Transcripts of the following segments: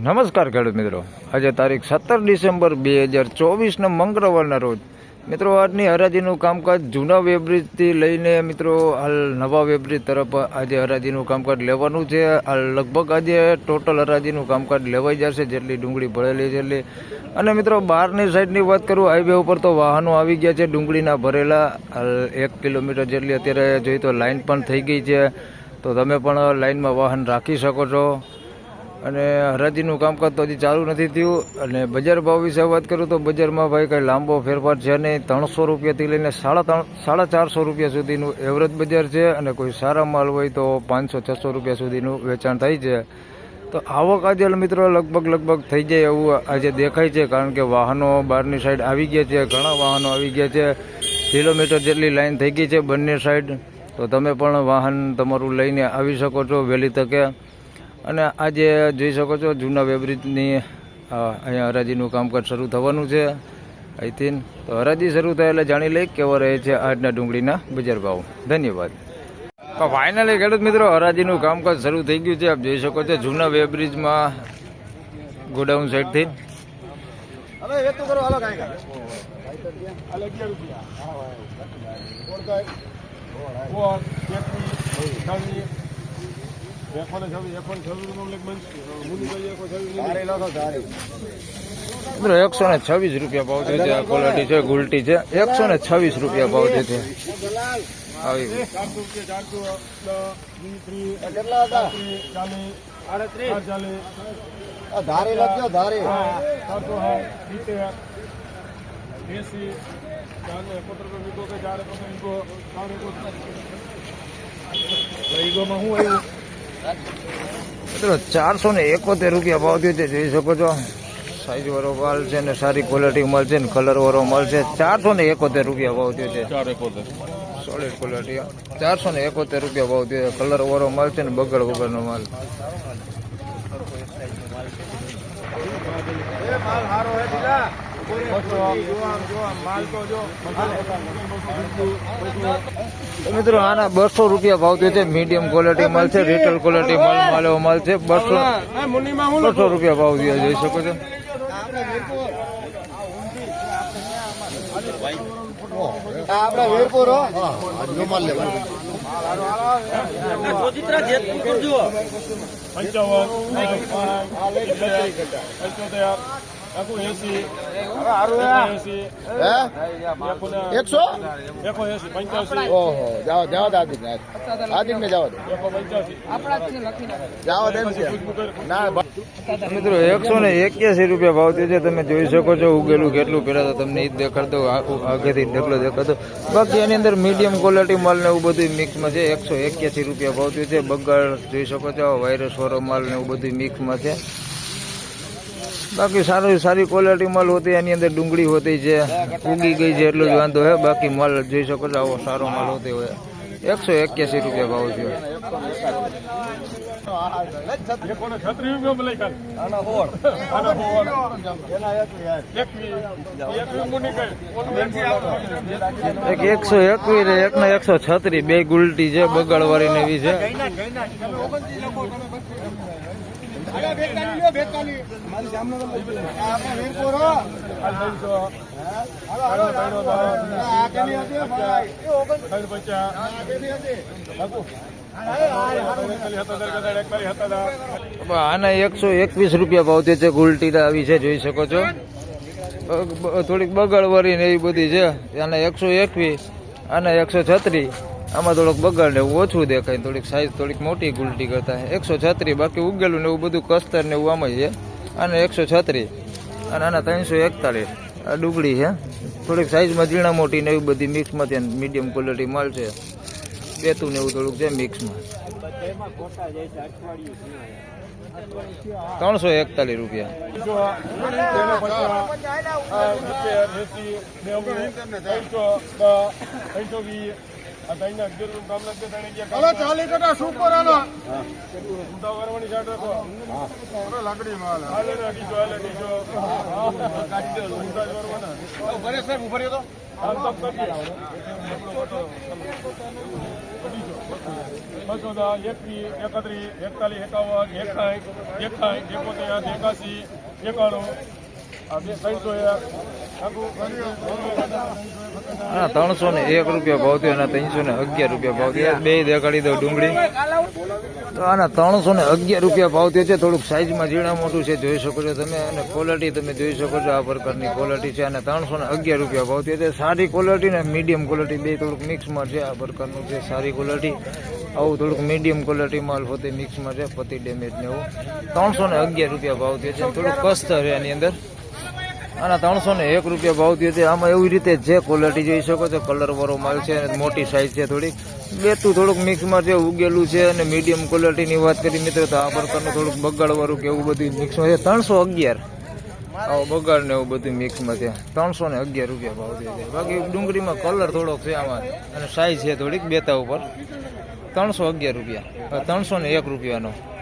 નમસ્કાર ખેડૂત મિત્રો. આજે તારીખ સત્તર ડિસેમ્બર બે હજાર ચોવીસના મંગળવારના રોજ. મિત્રો, આજની હરાજીનું કામકાજ જૂના વેબ્રિજથી લઈને મિત્રો, હાલ નવા વેબ્રિજ તરફ આજે હરાજીનું કામકાજ લેવાનું છે. હાલ લગભગ આજે ટોટલ હરાજીનું કામકાજ લેવાઈ જશે જેટલી ડુંગળી ભરેલી છે એટલી. અને મિત્રો, બહારની સાઈડની વાત કરું, હાઈવે ઉપર તો વાહનો આવી ગયા છે, ડુંગળીના ભરેલા. હાલ એક કિલોમીટર જેટલી અત્યારે જોઈએ તો લાઇન પણ થઈ ગઈ છે. તો તમે પણ લાઇનમાં વાહન રાખી શકો છો. અને હરાજીનું કામકાજ તો હજી ચાલુ નથી થયું. અને બજાર ભાવ વિશે વાત કરું તો બજારમાં ભાઈ કંઈ લાંબો ફેરફાર છે નહીં. ત્રણસો રૂપિયાથી લઈને સાડા ત્રણ, સાડા ચારસો રૂપિયા સુધીનું એવરેજ બજાર છે અને કોઈ સારા માલ હોય તો પાંચસો, છસો રૂપિયા સુધીનું વેચાણ થાય છે. તો આવક આજે મિત્રો લગભગ લગભગ થઈ જાય એવું આજે દેખાય છે કારણ કે વાહનો બહારની સાઈડ આવી ગયા છે, ઘણા વાહનો આવી ગયા છે. કિલોમીટર જેટલી લાઈન થઈ ગઈ છે બંને સાઈડ તો તમે પણ વાહન તમારું લઈને આવી શકો છો વહેલી તકે. અને આજે જોઈ શકો છો જૂના વેબ્રિજની અહીંયા હરાજીનું કામકાજ શરૂ થવાનું છે. આઈ થિન તો હરાજી શરૂ થાય એટલે જાણી લઈ કેવો રહે છે આજના ડુંગળીના બજાર ભાવ. ધન્યવાદ. તો ફાઇનલી ખેડૂત મિત્રો હરાજીનું કામકાજ શરૂ થઈ ગયું છે. આપ જોઈ શકો છો જૂના વેબ્રિજમાં ગોડાઉન સાઈડથી. રૂપિયા. મિત્રો એકસો ને છવ્વીસ રૂપિયા ભાવ થયો છે આ ક્વોલિટી છે ગુલટી છે. એકસો ને છવ્વીસ રૂપિયા ભાવ થયો છે આવી ધારે લખજો ધારે. હા, તો હા સિત્તેર, એંસી. વીઘોમાં શું આવ્યું? મિત્રો ચારસો ને એકોતેર રૂપિયા ભાવ થયો છે જોઈ શકો છો. સાઈઝ વાળો માલ છે ને સારી ક્વોલિટી મળશે ને કલર વાળો માલ ચારસો ને એકોતેર રૂપિયા ભાવ થયો છે. સોલિડ ક્વોલિટી ચારસો ને એકોતેર રૂપિયા ભાવ થયો છે. કલર વાળો મળશે ને બગડ વગરનો માલ. માલ સારો મિત્રો આના બસો રૂપિયા ભાવ થયો છે મીડિયમ ક્વોલિટી માલ છે રિટેલ ક્વોલિટી માલ માલ એવો માલ છે બસો મુનિમાં બસો રૂપિયા ભાવ થયો જોઈ શકો છો. આપડે વેરપુર હો. રૂમાલ લેવા પંચાવન પંચોતેર. એકસો ઓહો જાઓ જાઓ ને દાદી ને જાઓ દે એકો પંચ્યાસી જાઓ દે ના મિત્રો એકસો ને એક્યાસી રૂપિયા ભાવ થયો છે. તમે જોઈ શકો છો ઉગેલું કેટલું પહેલા તો તમને ઈ જ દેખાડતો આગેથી આગળથી ઢગલો દેખાતો બાકી એની અંદર મીડિયમ ક્વોલિટી માલ ને એવું બધું મિક્સમાં છે. એકસો એક્યાસી રૂપિયા ભાવ થયો છે. બંગાળ જોઈ શકો છો વાયરસ વાળો માલ ને એવું બધું મિક્સમાં છે. બાકી સારી સારી ક્વોલિટી માલ હોતી, એની અંદર ડુંગળી હોતી છે ઉગી ગઈ છે, એટલો જ વાંધો છે બાકી માલ જોઈ શકો છો, આવો સારો માલ હોતી હોય. એકસો એક્યાસી રૂપિયા ભાવ આપો. એક એકસો એકવીસ ને એક ને એકસો છત્રીસ, બે ગુલટી છે બગાડવાળી ને એવી છે. આના એકસો એકવીસ રૂપિયા ભાવ છે ગુલટી આવી છે જોઈ શકો છો. થોડીક બગાડવાળી ને એવી બધી છે. આના એકસો એકવીસ આના એકસો છત્રીસ. આમાં થોડોક બગાડ એવું ઓછું દેખાય થોડીક સાઈઝ થોડીક મોટી ગુલટી કરતા એકસો છત્રીસ બાકી ઉગેલું ને એવું બધું કસ્તર ને એવું આમાં છે. આને એકસો છત્રીસ અને આના ત્રણસો એકતાલીસ. આ ડુગળી છે. થોડીક સાઈઝમાં ઝીણા મોટી ને એવી બધી મિક્સમાં છે મીડિયમ ક્વોલિટી માલ છે. બેતું ને એવું થોડુંક છે મિક્સમાં ત્રણસો એકતાલીસ રૂપિયા. તેનો પચાસ. આ સિત્તેર, એંસી, નેવું, ત્રણસો, દસ, ત્રણસો વીસ. આ ત્રણના અગિયાર રૂપિયા ગામના બે ત્રણ અગિયાર ગામના. ઊંધા વારવાની સાઈડ રાખો. હાલે ને અઢીસો, હાલે અઢીસો. ઊંધા જ વારવાના. આમ તપ બસો દસ એકવીસ એકત્રીસ એકતાલીસ એકાવન એકાઠ એકાઠ એકોતેર એકાસી એકાણું આ બે ત્રણસો એક હા, ત્રણસો ને એક રૂપિયા ભાવ થયો અને ત્રણસો ને અગિયાર રૂપિયા ભાવ થયો. બે દેખાડી દો ડુંગળી. તો આના ત્રણસો ને અગિયાર રૂપિયા ભાવ થયો છે. થોડુંક સાઈઝમાં ઝીણા મોટું છે, જોઈ શકો છો તમે. અને ક્વોલિટી તમે જોઈ શકો છો આ પ્રકારની ક્વોલિટી છે. અને ત્રણસો ને અગિયાર રૂપિયા ભાવ થયો છે. સારી ક્વોલિટી ને મીડિયમ ક્વોલિટી બે થોડુંક મિક્સમાં છે આ પ્રકારનું છે સારી ક્વોલિટી આવું થોડુંક મીડિયમ ક્વોલિટી માલ હોતે મિક્સમાં છે, પતિ ડેમેજ ને એવું. ત્રણસો ને અગિયાર રૂપિયા ભાવ થયો છે. થોડુંક કસ્ત છે એની અંદર. આના ત્રણસો ને એક રૂપિયા ભાવ થયો છે આમાં એવી રીતે જે ક્વોલિટી જોઈ શકો છો કલર વાળો માલ છે અને મોટી સાઈઝ છે થોડીક. બેતું થોડુંક મિક્સમાં જે ઉગેલું છે અને મીડિયમ ક્વોલિટીની વાત કરી મિત્રો, તો આ પ્રકારનું થોડુંક બગાડવાળું કે એવું બધું મિક્સમાં છે. ત્રણસો અગિયાર. આવો બગાડ ને એવું બધું મિક્સમાં છે. ત્રણસો ને અગિયાર રૂપિયા ભાવ થયો છે. બાકી ડુંગળીમાં કલર થોડોક છે આમાં. અને સાઈઝ છે થોડીક બેતા ઉપર. ત્રણસો અગિયાર રૂપિયા. ત્રણસો ને એક રૂપિયાનો.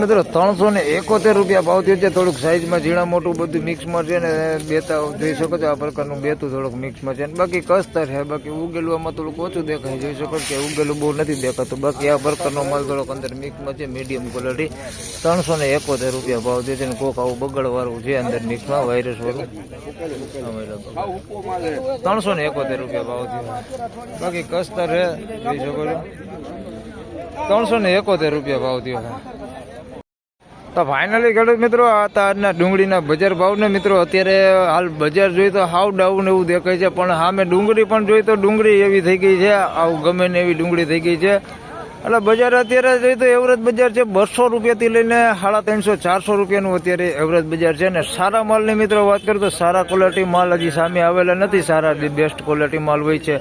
મિત્રો, ત્રણસો ને એકોતેર રૂપિયા ભાવ થયો છે. થોડુંક સાઈઝમાં ઝીણા મોટું બધું મિક્સમાં છે ને બેતા જોઈ શકો છો. આ પ્રકારનું બેતું થોડુંક મિક્સમાં છે. બાકી કસ્તર છે. બાકી ઉગેલું આમાં થોડુંક ઓછું દેખાય. જોઈ શકો કે ઉગેલું બહુ નથી દેખાતું. બાકી આ પ્રકારનો માલ થોડોક અંદર મિક્સમાં છે મીડિયમ ક્વોલિટી ત્રણસો ને એકોતેર રૂપિયા ભાવ થયો છે ને કોક આવું બગડવાળું છે અંદર મિક્સમાં વાયરસ વાળું. ત્રણસો ને એકોતેર રૂપિયા ભાવ થયો. બાકી કસ્તર છે જોઈ શકો છો ત્રણસો ને એકોતેર રૂપિયા ભાવ થયો તો ફાઇનલી ખેડૂત મિત્રો, આ આજના ડુંગળીના બજાર ભાવ ને મિત્રો, અત્યારે હાલ બજાર જોઈએ તો હાવ ડાઉન એવું દેખાય છે, પણ સામે ડુંગળી પણ જોઈએ તો ડુંગળી એવી થઈ ગઈ છે, આવું ગમે ને એવી ડુંગળી થઈ ગઈ છે. એટલે બજાર અત્યારે જોઈએ તો એવરેજ બજાર છે બસો રૂપિયાથી લઈને સાડા ત્રણસો, ચારસો રૂપિયાનું અત્યારે એવરેજ બજાર છે. ને સારા માલની મિત્રો વાત કરું તો સારા ક્વોલિટી માલ હજી સામે આવેલા નથી, સારા બેસ્ટ ક્વોલિટી માલ હોય છે.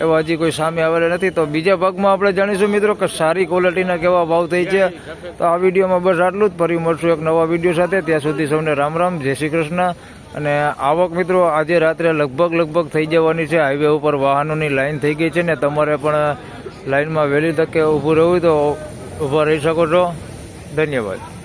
એવા હજી કોઈ સામે આવેલા નથી. તો બીજા ભાગમાં આપણે જાણીશું મિત્રો કે સારી ક્વોલિટીના કેવા ભાવ થઈ છે. તો આ વિડીયોમાં બસ આટલું જ. ફરી મળશું એક નવા વીડિયો સાથે. ત્યાં સુધી સૌને રામ રામ. જય શ્રી કૃષ્ણ. અને આવક મિત્રો આજે રાત્રે લગભગ લગભગ થઈ જવાની છે. હાઈવે ઉપર વાહનોની લાઈન થઈ ગઈ છે ને તમારે પણ લાઈનમાં વહેલી તકે ઊભું રહેવું તો ઊભા રહી શકો છો. ધન્યવાદ.